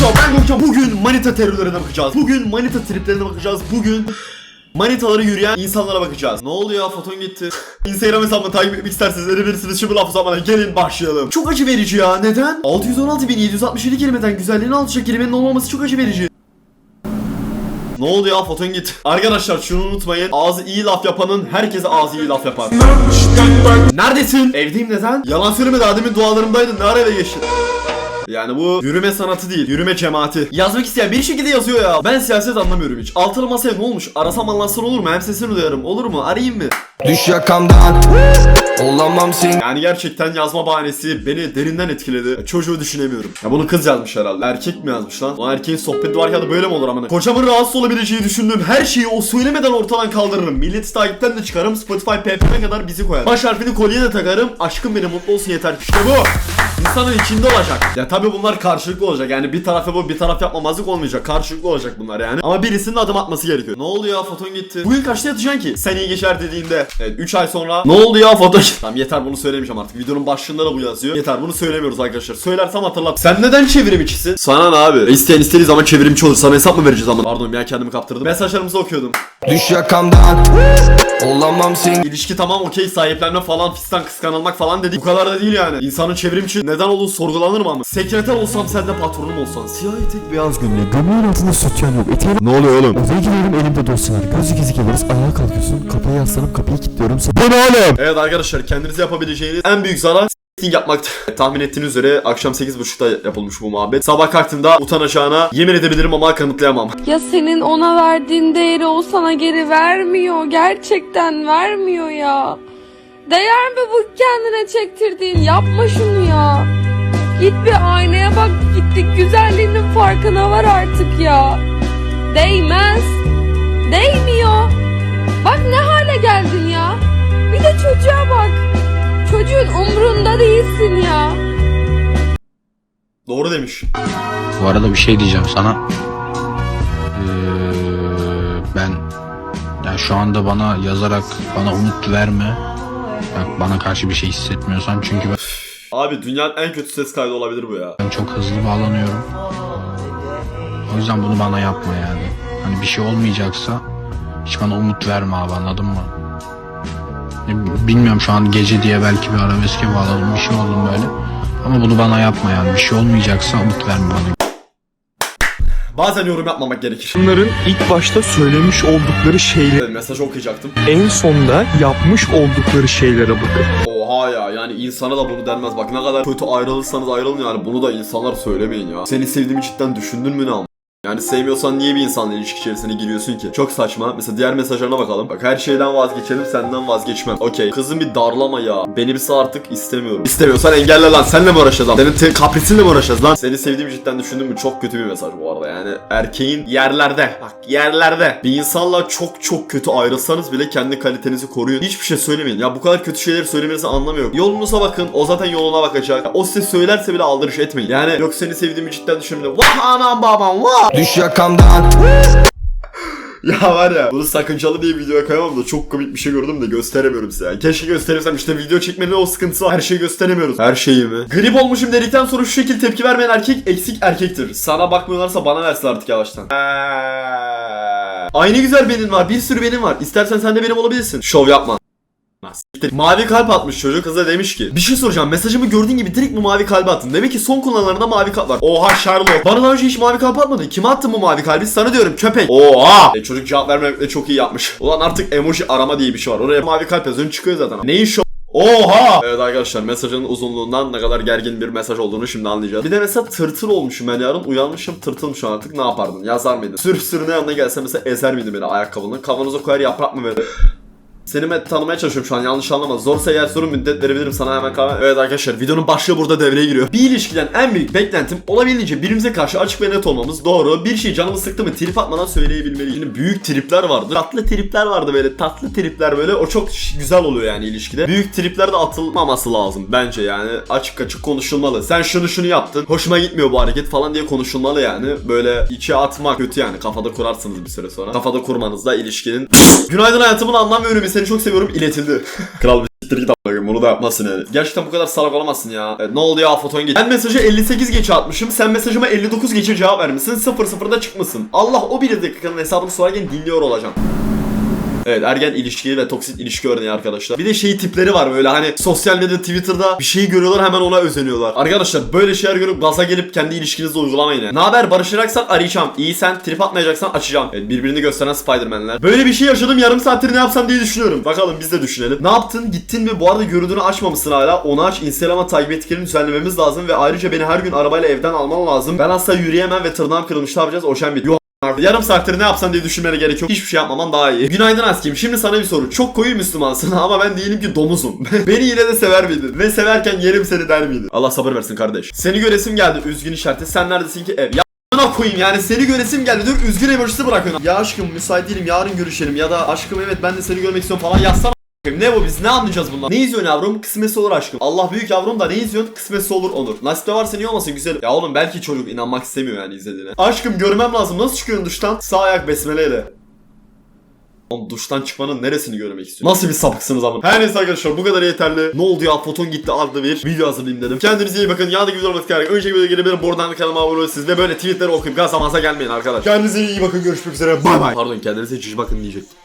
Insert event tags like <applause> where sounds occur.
Show ben Gökçen. Bugün manita terörlerine bakacağız. Bugün manita triplerine bakacağız. Bugün manitaları yürüyen insanlara bakacağız. Ne oluyor foton gitti. <laughs> Instagram hesabımı takip etmek isterseniz edebilirsiniz. Şimdi laf uzatmadan gelin başlayalım. Çok acı verici ya. Neden? 616.767 kelimeden güzelliğini alacak kelimenin olmaması çok acı verici. Ne oldu ya foton git. Arkadaşlar şunu unutmayın. Ağzı iyi laf yapanın herkese ağzı iyi laf yapar. Neredesin? Evdeyim neden? Yalan söyleme daha demin dualarımdaydın. Ne ara eve geçtin? Yani bu yürüme sanatı değil, yürüme cemaati. Yazmak isteyen bir şekilde yazıyor ya. Ben siyaset anlamıyorum hiç. Altılı masaya ne olmuş? Arasam anlatsın olur mu? Hem sesini duyarım. Olur mu? Arayayım mı? Düş yakamdan Olamam sen Yani gerçekten yazma bahanesi beni derinden etkiledi. Çocuğu düşünemiyorum. Ya bunu kız yazmış herhalde. Erkek mi yazmış lan? O erkeğin sohbeti varken de böyle mi olur amına? Kocamın rahatsız olabileceği düşündüğüm her şeyi o söylemeden ortadan kaldırırım. Milleti takipten de çıkarım. Spotify PP'ne kadar bizi koyar. Baş harfini kolye de takarım. Aşkım benim mutlu olsun yeter. İşte bu. İnsanın içinde olacak. Ya tabi bunlar karşılıklı olacak. Yani bir taraf bu bir taraf yapmamazlık olmayacak. Karşılıklı olacak bunlar yani. Ama birisinin adım atması gerekiyor. Ne oldu ya foton gitti. Bugün kaçta yatacaksın ki? Sen iyi geçer dediğinde. Evet 3 ay sonra. Ne oldu ya foton Tamam yeter bunu söylemeyeceğim artık. Videonun başlığında da bu yazıyor. Yeter bunu söylemiyoruz arkadaşlar. Söylersem hatırlat. Sen neden çevrim içisin? Sana ne abi? İsteyen istediği zaman çevrimçi olur. Sana hesap mı vereceğiz ama? Pardon ben kendimi kaptırdım. Mesajlarımızı okuyordum. Düş yakamdan Olamam sen İlişki tamam okey sahiplenme falan fistan kıskanılmak falan dedik. Bu kadar da değil yani. İnsanın çevrimçi neden olduğu sorgulanır mı ama? Sekreter olsam sen de patronum olsan. Siyah etek Beyaz gömlek, gömleğin altında sütyen yok. Eteğine Ne oluyor oğlum? odaya giriyorum elimde dosya var. Gözü kesik geliriz, ayağa kalkıyorsun, kapıya yaslanıp kapıyı kilitliyorum. Sen... Bu ne oğlum? Evet arkadaşlar kendinize yapabileceğiniz en büyük zarar s**ting yapmaktır. <laughs> Tahmin ettiğiniz üzere akşam 8.30'da yapılmış bu muhabbet. Sabah kalktığımda utanacağına yemin edebilirim ama kanıtlayamam. Ya senin ona verdiğin değeri o sana geri vermiyor. Gerçekten vermiyor ya. Değer mi bu kendine çektirdiğin? Yapma şunu ya. Git bir aynaya bak gittik güzelliğinin farkına var artık ya. Değmez. Değmiyor. Bak ne hale geldin ya. Bir de çocuğa bak. Çocuğun umrunda. Doğru demiş. Bu arada bir şey diyeceğim sana. Ee, ben yani şu anda bana yazarak bana umut verme. Bak bana karşı bir şey hissetmiyorsan çünkü ben, Abi dünyanın en kötü ses kaydı olabilir bu ya. ben çok hızlı bağlanıyorum. O yüzden bunu bana yapma yani. Hani bir şey olmayacaksa hiç bana umut verme abi anladın mı? Ne- Bilmiyorum şu an gece diye belki bir arabeske bağladım bir şey oldum böyle. Ama bunu bana yapma yani. Bir şey olmayacaksa umut verme bana. Bazen yorum yapmamak gerekir. Bunların ilk başta söylemiş oldukları şeyler Evet, Mesajı okuyacaktım. en sonda yapmış oldukları şeylere bakın. Oha ya yani insana da bunu denmez. Bak ne kadar kötü ayrılırsanız ayrılın yani bunu da insanlar söylemeyin ya. Seni sevdiğimi cidden düşündün mü ne? Yani sevmiyorsan niye bir insanla ilişki içerisine giriyorsun ki? Çok saçma. Mesela diğer mesajlarına bakalım. Bak her şeyden vazgeçelim senden vazgeçmem. Okey. Kızım bir darlama ya. Beni bir artık istemiyorum. İstemiyorsan engelle lan. Seninle mi uğraşacağız lan? Senin te- kaprisinle mi uğraşacağız lan? Seni sevdiğimi cidden düşündün mü? Çok kötü bir mesaj bu arada yani. Erkeğin yerlerde. Bak yerlerde. Bir insanla çok çok kötü ayrılsanız bile kendi kalitenizi koruyun. Hiçbir şey söylemeyin. Ya bu kadar kötü şeyleri söylemenizi anlamıyorum. Yolunuza bakın. O zaten yoluna bakacak. Ya o size söylerse bile aldırış etmeyin. Yani yok seni sevdiğimi cidden düşündüm. Vah anam babam vah. Düş yakamdan <laughs> Ya var ya bunu sakıncalı diye videoya koyamam da çok komik bir şey gördüm de gösteremiyorum size. Yani keşke göstersem işte video çekmenin o sıkıntısı var. Her şeyi gösteremiyoruz. Her şeyi mi? Grip olmuşum dedikten sonra şu şekilde tepki vermeyen erkek eksik erkektir. Sana bakmıyorlarsa bana versin artık yavaştan. Aynı güzel benim var. Bir sürü benim var. İstersen sen de benim olabilirsin. Şov yapma. Siktir. Mavi kalp atmış çocuk kıza demiş ki Bir şey soracağım. Mesajımı gördüğün gibi direkt mi mavi kalp attın? Demek ki son kullanılarında mavi kalp var. Oha Sherlock. Bana daha önce hiç mavi kalp atmadın. Kime attın bu mavi kalbi? Sana diyorum köpek. Oha. E, Çocuk cevap vermemekle çok iyi yapmış. Ulan artık emoji arama diye bir şey var. Oraya mavi kalp yazıyorsun çıkıyor zaten. Neyin şu Oha! Evet arkadaşlar mesajın uzunluğundan ne kadar gergin bir mesaj olduğunu şimdi anlayacağız. Bir de mesela tırtır olmuşum. Ben yarın uyanmışım tırtılmışım artık. Ne yapardın? Yazar mıydın? Sürf sürüne yanına gelse mesela ezer miydi beni ayakkabını? Kavanoza koyar yaprak mı verir? Seni tanımaya çalışıyorum şu an yanlış anlama. Zorsa eğer sorun müddet verebilirim sana hemen kahve. Evet arkadaşlar videonun başlığı burada devreye giriyor. Bir ilişkiden en büyük beklentim olabildiğince birbirimize karşı açık ve net olmamız. Doğru. Bir şey canımı sıktı mı trip atmadan söyleyebilmeliyiz. Şimdi büyük tripler vardı. Tatlı tripler vardı böyle. Tatlı tripler böyle. O çok güzel oluyor yani ilişkide. Büyük tripler de atılmaması lazım bence yani. Açık açık konuşulmalı. Sen şunu şunu yaptın. Hoşuma gitmiyor bu hareket falan diye konuşulmalı yani. Böyle içe atmak kötü yani. Kafada kurarsınız bir süre sonra. Kafada kurmanızda ilişkinin Günaydın hayatımın anlam ve önemi seni çok seviyorum iletildi. <laughs> Kral bir siktir git. Bakın bunu da yapmasın yani. Gerçekten bu kadar salak olamazsın ya. Evet, ne oldu ya foton geç. Ben mesajı 58 geçe atmışım. Sen mesajıma 59 geçe cevap vermişsin. 0-0'da çıkmışsın. Allah o bir dakikanın hesabını sorarken dinliyor olacağım. Evet ergen ilişki ve toksit ilişki örneği arkadaşlar. Bir de şey tipleri var böyle hani sosyal medya Twitter'da bir şey görüyorlar hemen ona özeniyorlar. Arkadaşlar böyle şeyler görüp gaza gelip kendi ilişkinizi uygulamayın. Ne haber barışacaksan arayacağım. İyi sen trip atmayacaksan açacağım. Evet birbirini gösteren Spiderman'ler. Böyle bir şey yaşadım yarım saattir ne yapsam diye düşünüyorum. Bakalım biz de düşünelim. Ne yaptın? Gittin mi? Bu arada görüntünü açmamışsın hala. Onu aç. Instagram'a takip etkilerini düzenlememiz lazım ve ayrıca beni her gün arabayla evden alman lazım. Ben asla yürüyemem ve tırnağım kırılmış. Ne yapacağız? Oşen bit. Yok Yarım saattir ne yapsan diye düşünmene gerek yok. Hiçbir şey yapmaman daha iyi. Günaydın askim. Şimdi sana bir soru. Çok koyu Müslümansın <laughs> ama ben diyelim ki domuzum. <laughs> Beni yine de sever miydin? Ve severken yerim seni der miydin? Allah sabır versin kardeş. Seni göresim geldi. Üzgün işareti. Sen neredesin ki? Ev. Ya a**ına koyayım yani seni göresim geldi dur üzgün emojisi bırakın. Ya aşkım müsait değilim yarın görüşelim ya da aşkım evet ben de seni görmek istiyorum falan yazsana. Ne bu biz ne anlayacağız bundan? Ne izliyorsun yavrum? Kısmetse olur aşkım. Allah büyük yavrum da ne izliyorsun? Kısmetse olur olur. Nasipte varsa niye olmasın güzel. Ya oğlum belki çocuk inanmak istemiyor yani izlediğine. Aşkım görmem lazım. Nasıl çıkıyorsun duştan? Sağ ayak besmeleyle. Oğlum duştan çıkmanın neresini görmek istiyorsun? Nasıl bir sapıksınız ama? Her neyse arkadaşlar bu kadar yeterli. Ne oldu ya foton gitti adlı bir video hazırlayayım dedim. Kendinize iyi bakın. Yanındaki videoları bakın. Önceki videoya benim buradan kanalıma abone olun siz ve böyle tweetleri okuyup gaza maza gelmeyin arkadaşlar. Kendinize iyi bakın. Görüşmek üzere. Bay bay. Pardon kendinize cici bakın diyecektim.